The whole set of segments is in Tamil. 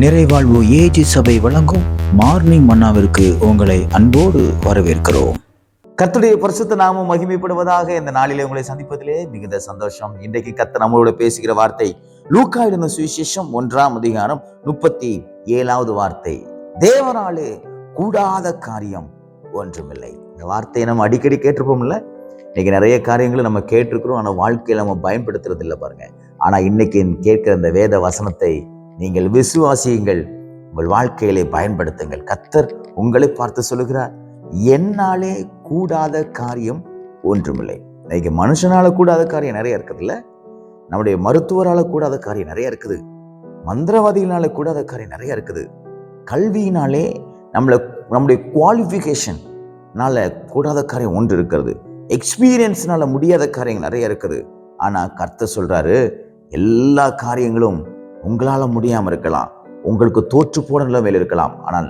நிறைவாழ்வு ஏஜி சபை வழங்கும் மார்னிங் மன்னாவிற்கு உங்களை அன்போடு வரவேற்கிறோம். கத்துடைய பரிசுத்த நாமும் மகிமைப்படுவதாக இந்த நாளிலே உங்களை சந்திப்பதிலே மிகுந்த சந்தோஷம். இன்றைக்கு கத்த நம்மளோட பேசுகிற வார்த்தை லூக்கா சுவிசேஷம் ஒன்றாம் அதிகாரம் முப்பத்தி ஏழாவது வார்த்தை. தேவனாலே கூடாத காரியம் ஒன்றுமில்லை. இந்த வார்த்தையை நம்ம அடிக்கடி கேட்டிருப்போம்ல? இன்னைக்கு நிறைய காரியங்களை நம்ம கேட்டிருக்கிறோம் ஆனால் வாழ்க்கையில் நம்ம பயன்படுத்துறது இல்லை பாருங்க. ஆனால் இன்னைக்கு கேட்கிற இந்த வேத வசனத்தை நீங்கள் விசுவாசியுங்கள். உங்கள் வாழ்க்கையிலே பயன்படுத்துங்கள். கத்தர் உங்களை பார்த்து சொல்லுகிறார் என்னாலே கூடாத காரியம் ஒன்றுமில்லை. இன்னைக்கு மனுஷனால கூடாத காரியம் நிறைய இருக்குதுல்ல? நம்முடைய மருத்துவரால கூடாத காரியம் நிறைய இருக்குது. மந்திரவாதிகளால கூடாத காரியம் நிறைய இருக்குது. கல்வியினாலே நம்மளை நம்முடைய குவாலிஃபிகேஷன்னால் கூடாத காரியம் ஒன்று இருக்கிறது. எக்ஸ்பீரியன்ஸ்னால் முடியாத காரியங்கள் நிறைய இருக்குது. ஆனால் கர்த்தர் சொல்கிறாரு எல்லா காரியங்களும் உங்களால் முடியாமல் இருக்கலாம். உங்களுக்கு தோற்று போன நிலைமையில் இருக்கலாம். ஆனால்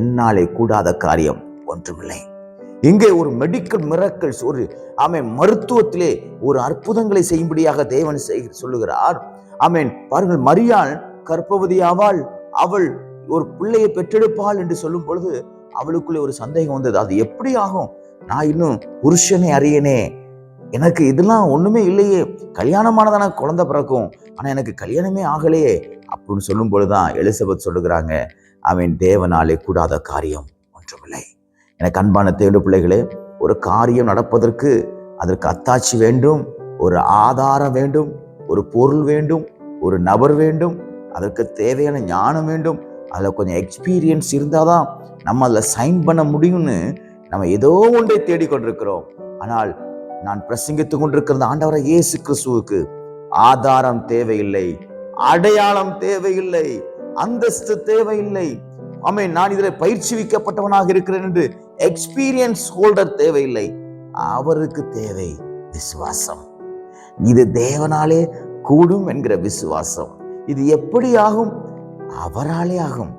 என்னாலே கூடாத காரியம் ஒன்றுமில்லை. இங்கே ஒரு மெடிக்கல் மிரக்கல்ஸ் ஒரு ஆமென் மருத்துவத்திலே ஒரு அற்புதங்களை செய்யும்படியாக தேவன் செய் சொல்லுகிறார். ஆமேன் பாருங்கள் மரியாள் கற்பவதி ஆவாள் அவள் ஒரு பிள்ளையை பெற்றெடுப்பாள் என்று சொல்லும் பொழுது அவளுக்குள்ளே ஒரு சந்தேகம் வந்தது. அது எப்படி ஆகும்? நான் இன்னும் புருஷனை அறியனே. எனக்கு இதெல்லாம் ஒன்றுமே இல்லையே. கல்யாணமானதான குழந்தை பிறக்கும். ஆனால் எனக்கு கல்யாணமே ஆகலையே அப்படின்னு சொல்லும் பொழுதுதான் எலிசபெத் சொல்லுகிறாங்க அவன் தேவனாலே கூடாத காரியம் ஒன்றுமில்லை. எனக்கு அன்பான தேடு பிள்ளைகளே ஒரு காரியம் நடப்பதற்கு அதற்கு அத்தாட்சி வேண்டும் ஒரு ஆதாரம் வேண்டும் ஒரு பொருள் வேண்டும் ஒரு நபர் வேண்டும் அதற்கு தேவையான ஞானம் வேண்டும் அதில் கொஞ்சம் எக்ஸ்பீரியன்ஸ் இருந்தால் தான் நம்ம அதில் சைன் பண்ண முடியும்னு நம்ம ஏதோ ஒன்றை தேடிக்கொண்டிருக்கிறோம். ஆனால் நான் பிரசங்கித்து கொண்டிருக்கிற ஆண்டவரை இயேசு கிறிஸ்துவுக்கு. ஆதாரம் தேவையில்லை அடையாளம் தேவையில்லை அந்தஸ்து தேவையில்லை. ஆமே நான் இதில் பயிற்சிவிக்கப்பட்டவனாக இருக்கிறேன் என்று எக்ஸ்பீரியன்ஸ் ஹோல்டர் தேவையில்லை. அவருக்கு தேவை விசுவாசம். இது தேவனாலே கூடும் என்கிற விசுவாசம். இது எப்படி ஆகும்? அவராலே ஆகும்.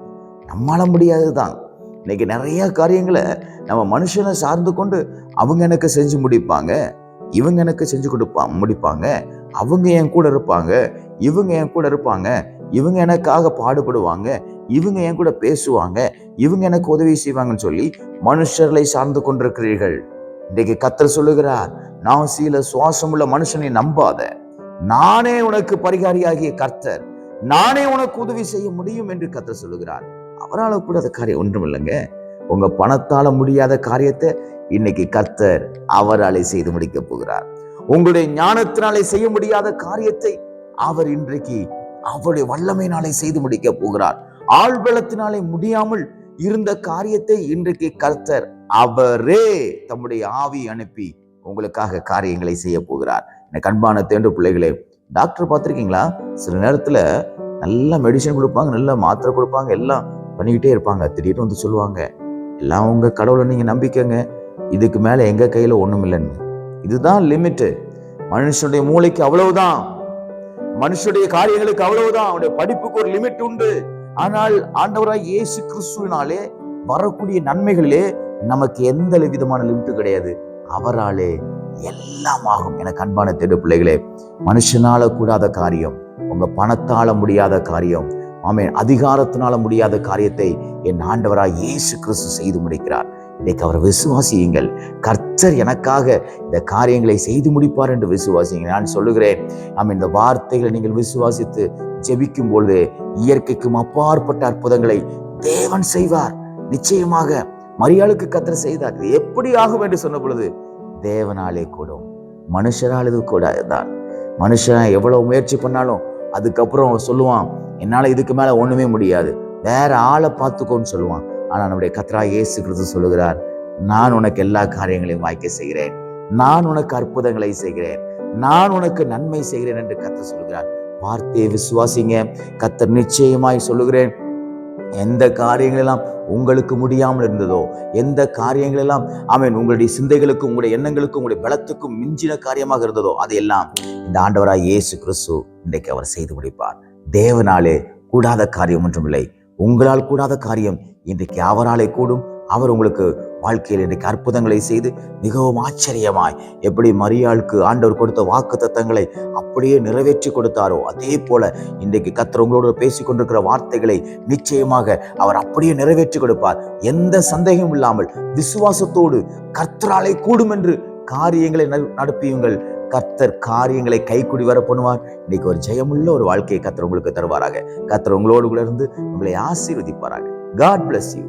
நம்மால முடியாதுதான் இன்னைக்கு நிறைய காரியங்களை நம்ம மனுஷனை சார்ந்து கொண்டு அவங்க எனக்கு செஞ்சு முடிப்பாங்க இவங்க எனக்கு செஞ்சு கொடுப்பா முடிப்பாங்க. அவங்க என் கூட இருப்பாங்க இவங்க என் கூட இருப்பாங்க இவங்க எனக்காக பாடுபடுவாங்க இவங்க என் கூட பேசுவாங்க இவங்க எனக்கு உதவி செய்வாங்கன்னு சொல்லி மனுஷர்களை சார்ந்து கொண்டிருக்கிறீர்கள். இன்றைக்கு கத்தர் சொல்லுகிறார் நான் சில சுவாசமுள்ள மனுஷனை நம்பாத. நானே உனக்கு பரிகாரியாகிய கர்த்தர். நானே உனக்கு உதவி செய்ய முடியும் என்று கத்தர் சொல்லுகிறார். அவரால் கூட அந்த காரியம் ஒன்றும் இல்லைங்க உங்க பணத்தால முடியாத காரியத்தை இன்னைக்கு கர்த்தர் அவராலே செய்து முடிக்க போகிறார். உங்களுடைய ஞானத்தினாலே செய்ய முடியாத காரியத்தை அவர் இன்றைக்கு அவருடைய வல்லமையினாலே செய்து முடிக்க போகிறார். ஆழ்வெளத்தினாலே முடியாமல் இருந்த காரியத்தை இன்றைக்கு கர்த்தர் அவரே தம்முடைய ஆவி அனுப்பி உங்களுக்காக காரியங்களை செய்ய போகிறார். எனக்கு அன்பான தேண்டு பிள்ளைகளே டாக்டர் பார்த்துருக்கீங்களா? சில நேரத்துல நல்ல மெடிசன் கொடுப்பாங்க நல்ல மாத்திரை கொடுப்பாங்க எல்லாம் பண்ணிக்கிட்டே இருப்பாங்க. திடீர்னு வந்து சொல்லுவாங்க எல்லாம் உங்க கடவுளை நீங்க நம்பிக்கங்க. இதுக்கு மேல எங்க கையில ஒண்ணும் இல்லைன்னு இதுதான் லிமிட்டு. மனுஷனுடைய மூளைக்கு அவ்வளவுதான். மனுஷனுடைய காரியங்களுக்கு அவ்வளவுதான். அவனுடைய படிப்புக்கு ஒரு லிமிட் உண்டு. ஆனால் ஆண்டவராய் இயேசு கிறிஸ்துவினாலே வரக்கூடிய நன்மைகளிலே நமக்கு எந்த விதமான லிமிட்டும் கிடையாது. அவராலே எல்லாம் ஆகும். எனக்கு அன்பான தேடு பிள்ளைகளே மனுஷனால கூடாத காரியம் உங்க பணத்தால முடியாத காரியம் ஆமே அதிகாரத்தினால முடியாத காரியத்தை என் ஆண்டவராய் இயேசு கிறிஸ்து செய்து முடிக்கிறார். இன்னைக்கு அவரை விசுவாசியுங்கள். கர்த்தர் எனக்காக இந்த காரியங்களை செய்து முடிப்பார் என்று விசுவாசிங்க நான் சொல்லுகிறேன் ஆமாம் இந்த வார்த்தைகளை நீங்கள் விசுவாசித்து ஜெபிக்கும் பொழுது இயற்கைக்கும் அப்பாற்பட்ட அற்புதங்களை தேவன் செய்வார். நிச்சயமாக மரியாளுக்கு கத்தர் செய்தார். இது எப்படி ஆகும் என்று சொன்ன பொழுது தேவனாலே கூடும். மனுஷரால் இது கூடாதுதான். மனுஷன் எவ்வளவு முயற்சி பண்ணாலும் அதுக்கப்புறம் சொல்லுவான் என்னால் இதுக்கு மேலே ஒன்றுமே முடியாது. வேற ஆளை பார்த்துக்கோன்னு சொல்லுவான். ஆனால் நம்முடைய கத்ரா இயேசு கிறிஸ்து சொல்லுகிறார் நான் உனக்கு எல்லா காரியங்களையும் வாய்க்க செய்கிறேன். நான் உனக்கு அற்புதங்களை செய்கிறேன். நான் உனக்கு நன்மை செய்கிறேன் என்று கத்தர் சொல்லுகிறார். வார்த்தையை விசுவாசிங்க. கத்தர் நிச்சயமாய் சொல்லுகிறேன் எந்த காரியங்களெல்லாம் உங்களுக்கு முடியாமல் இருந்ததோ எந்த காரியங்களெல்லாம் அவன் உங்களுடைய சிந்தைகளுக்கும் உங்களுடைய எண்ணங்களுக்கும் உங்களுடைய பலத்துக்கும் மிஞ்சின காரியமாக இருந்ததோ அதையெல்லாம் இந்த ஆண்டவராய் இயேசு கிறிஸ்து இன்றைக்கு அவர் செய்து முடிப்பார். தேவனாலே கூடாத காரியம் ஒன்றும் இல்லை உங்களால் கூடாத காரியம் இன்றைக்கு அவராலே கூடும். அவர் உங்களுக்கு வாழ்க்கையில் இன்றைக்கு அற்புதங்களை செய்து மிகவும் ஆச்சரியமாய் எப்படி மரியாளுக்கு ஆண்டவர் கொடுத்த வாக்கு தத்தங்களை அப்படியே நிறைவேற்றி கொடுத்தாரோ அதே போல இன்றைக்கு கத்தர் உங்களோடு பேசிக்கொண்டிருக்கிற வார்த்தைகளை நிச்சயமாக அவர் அப்படியே நிறைவேற்றி கொடுப்பார். எந்த சந்தேகமும் இல்லாமல் விசுவாசத்தோடு கர்த்தராலே கூடும் என்று காரியங்களை நடப்பியுங்கள். கர்த்தர் காரியங்களை கைக்குடி வர பண்ணுவார். இன்னைக்கு ஒரு ஜெயமுள்ள ஒரு வாழ்க்கையை கர்த்தர் உங்களுக்கு தருவாராக. கர்த்தர் உங்களோடு கூட இருந்து உங்களை ஆசீர்வதிப்பாராக. God bless you